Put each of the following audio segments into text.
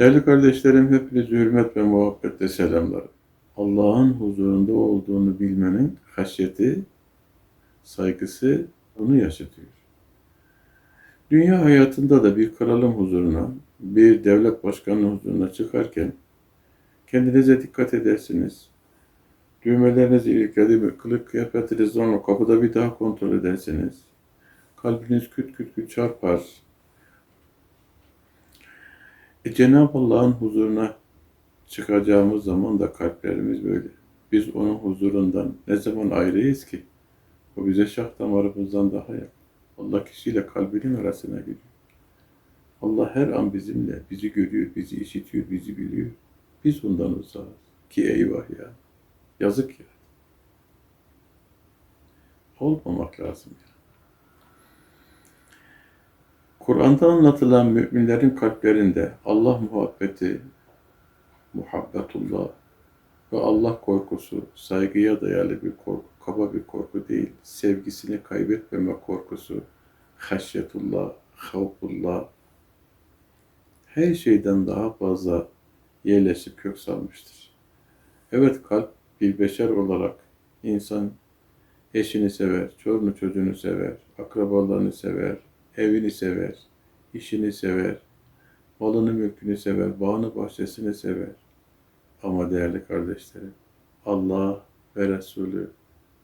Değerli kardeşlerim, hepinizi hürmet ve muhabbetle selamlarım. Allah'ın huzurunda olduğunu bilmenin haşyeti, saygısı bunu yaşatıyor. Dünya hayatında da bir kralın huzuruna, bir devlet başkanının huzuruna çıkarken kendinize dikkat edersiniz. Düğmelerinizi ilgili kılık kıyafetiniz sonra kapıda bir daha kontrol edersiniz. Kalbiniz küt küt küt çarpar. E, Cenab-ı Allah'ın huzuruna çıkacağımız zaman da kalplerimiz böyle. Biz onun huzurundan ne zaman ayrıyız ki? O bize şah damarımızdan daha yakın. Allah kişiyle kalbinin arasına giriyor. Allah her an bizimle, bizi görüyor, bizi işitiyor, bizi biliyor. Biz ondan uzağız. Ki eyvah ya. Yazık ya. Olmamak lazım ya. Kur'an'da anlatılan müminlerin kalplerinde Allah muhabbeti, muhabbetullah ve Allah korkusu, saygıya dayalı bir korku, kaba bir korku değil, sevgisini kaybetmeme korkusu, haşyetullah, havfullah, her şeyden daha fazla yerleşip kök salmıştır. Evet kalp bir beşer olarak insan eşini sever, çorunu çocuğunu sever, akrabalarını sever, evini sever, işini sever, malını mülkünü sever, bağını bahçesini sever. Ama değerli kardeşlerim, Allah ve Resulü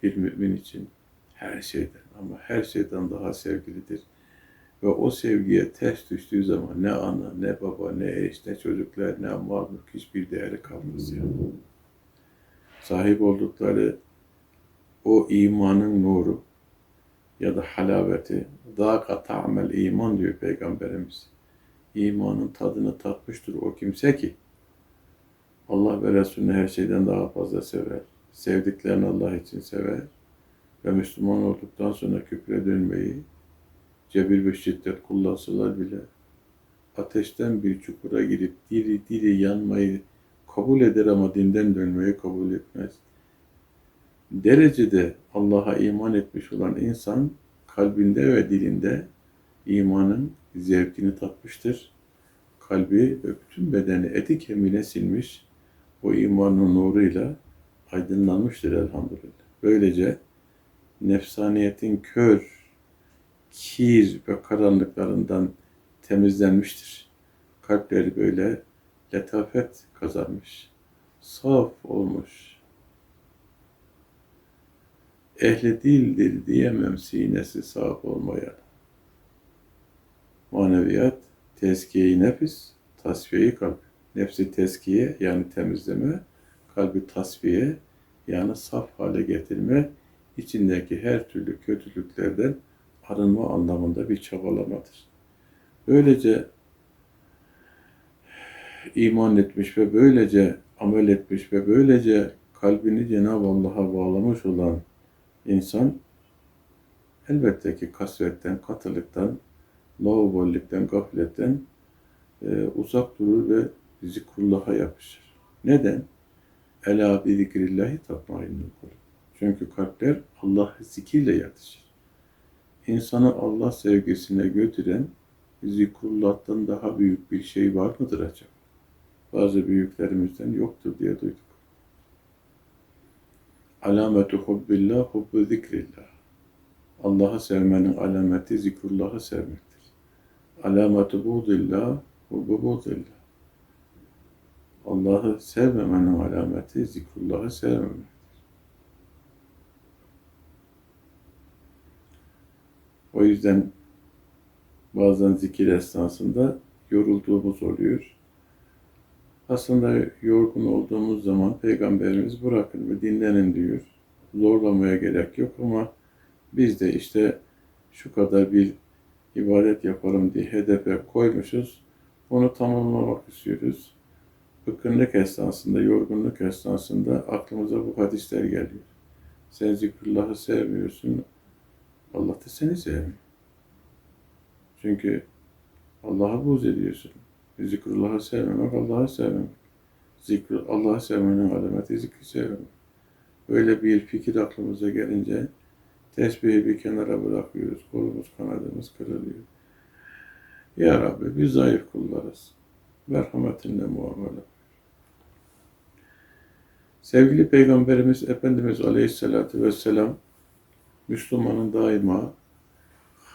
bir mümin için her şeyden ama her şeyden daha sevgilidir. Ve o sevgiye ters düştüğü zaman ne ana, ne baba, ne eş, ne çocuklar, ne mal, mülk hiçbir değeri kalmaz yani. Sahip oldukları o imanın nuru ya da halaveti, dâka ta'mel iman diyor Peygamberimiz. İmanın tadını tatmıştır o kimse ki Allah ve Resulünü her şeyden daha fazla sever. Sevdiklerini Allah için sever. Ve Müslüman olduktan sonra küfre dönmeyi, cebir ve şiddet kullansalar bile ateşten bir çukura girip diri diri yanmayı kabul eder ama dinden dönmeyi kabul etmez. Derecede Allah'a iman etmiş olan insan kalbinde ve dilinde imanın zevkini tatmıştır. Kalbi ve bütün bedeni eti kemiğine silmiş, o imanın nuruyla aydınlanmıştır elhamdülillah. Böylece nefsaniyetin kör, kir ve karanlıklarından temizlenmiştir. Kalpleri böyle letafet kazanmış, saf olmuş. Ehli dildir diyemem sinesi saf olmayan. Maneviyat, tezkiye-i nefis, tasfiye-i kalp. Nefsi tezkiye yani temizleme, kalbi tasfiye yani saf hale getirme, içindeki her türlü kötülüklerden arınma anlamında bir çabalamadır. Böylece iman etmiş ve böylece amel etmiş ve böylece kalbini Cenab-ı Allah'a bağlamış olan insan elbette ki kasvetten, katılıktan, lavabollikten, gafletten e, uzak durur ve zikrullah'a yapışır. Neden? Ela bi zikrillahi tatmainnul. Çünkü kalpler Allah zikirle yatışır. İnsanı Allah sevgisine götüren zikrullah'tan daha büyük bir şey var mıdır acaba? Bazı büyüklerimizden yoktur diye duyduk. Alametu hubbillah hubbu zikrillah. Allah'ı sevmenin alameti zikrullah'ı sevmektir. Alametu buğdillah hubbu buğdillah. Allah'ı sevmemenin alameti zikrullah'ı sevmemek. O yüzden bazen zikir esnasında yorulduğumuz oluyor. Aslında yorgun olduğumuz zaman Peygamberimiz bırakın ve dinlenin diyor. Zorlamaya gerek yok ama biz de işte şu kadar bir ibadet yaparım diye hedefe koymuşuz. Onu tamamlamak istiyoruz. Bıkkınlık esnasında, yorgunluk esnasında aklımıza bu hadisler geliyor. Sen zikrullahı sevmiyorsun, Allah da seni sevmiyor. Çünkü Allah'a buz ediyorsun. Zikrullah'ı sevmemek, Allah'ı sevmemek. Zikr, Allah'ı sevmenin alameti zikri sevmemek. Böyle bir fikir aklımıza gelince tesbihi bir kenara bırakıyoruz. Kolumuz kanadımız kırılıyor. Ya Rabbi biz zayıf kullarız. merhametinle muamele. Sevgili Peygamberimiz Efendimiz Aleyhisselatü Vesselam, Müslümanın daima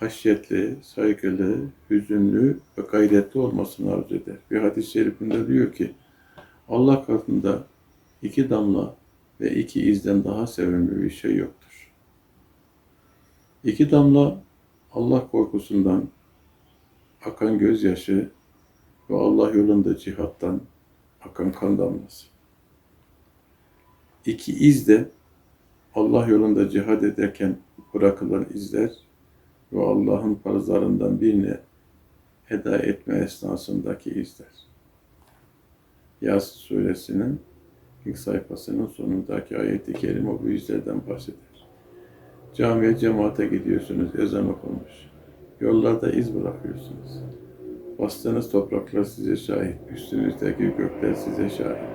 haşyetli, saygılı, hüzünlü ve gayretli olmasını arzu eder. Bir hadis-i şerifinde diyor ki, Allah katında iki damla ve iki izden daha sevimli bir şey yoktur. İki damla Allah korkusundan akan gözyaşı ve Allah yolunda cihattan akan kan damlası. İki iz de Allah yolunda cihad ederken bırakılan izler ve Allah'ın farzlarından birini eda etme esnasındaki izler. Yasin suresinin ilk sayfasının sonundaki ayeti kerime bu izlerden bahseder. Camiye cemaate gidiyorsunuz, ezan okunmuş. Yollarda iz bırakıyorsunuz. Bastığınız topraklar size şahit, üstünüzdeki gökler size şahit.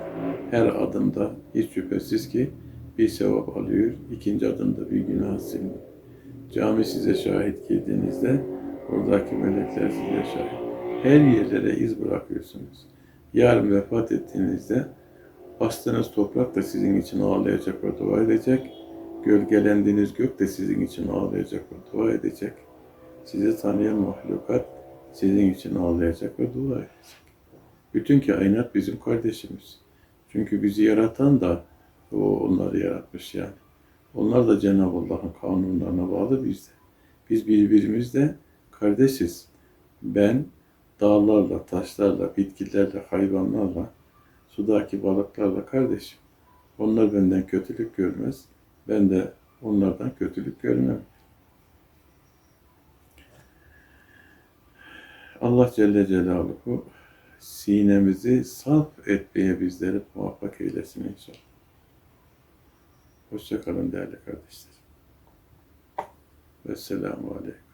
Her adımda hiç şüphesiz ki bir sevap alıyor, ikinci adımda bir günah siliniyor. Cami size şahit girdiğinizde oradaki melekler size şahit. Her yerlere iz bırakıyorsunuz. Yarın vefat ettiğinizde bastığınız toprak da sizin için ağlayacak ve dua edecek. Gölgelendiğiniz gök de sizin için ağlayacak ve dua edecek. Sizi tanıyan mahlukat sizin için ağlayacak ve dua edecek. Bütün kainat bizim kardeşimiz. Çünkü bizi yaratan da o onları yaratmış yani. Onlar da Cenab-ı Allah'ın kanunlarına bağlı biz de. Biz birbirimizle kardeşiz. Ben dağlarla, taşlarla, bitkilerle, hayvanlarla, sudaki balıklarla kardeşim. Onlar benden kötülük görmez. Ben de onlardan kötülük görmem. Allah Celle Celaluhu sinemizi saf etmeye bizleri muvaffak eylesin inşallah. Hoşçakalın değerli kardeşler. Vesselamu Aleyküm.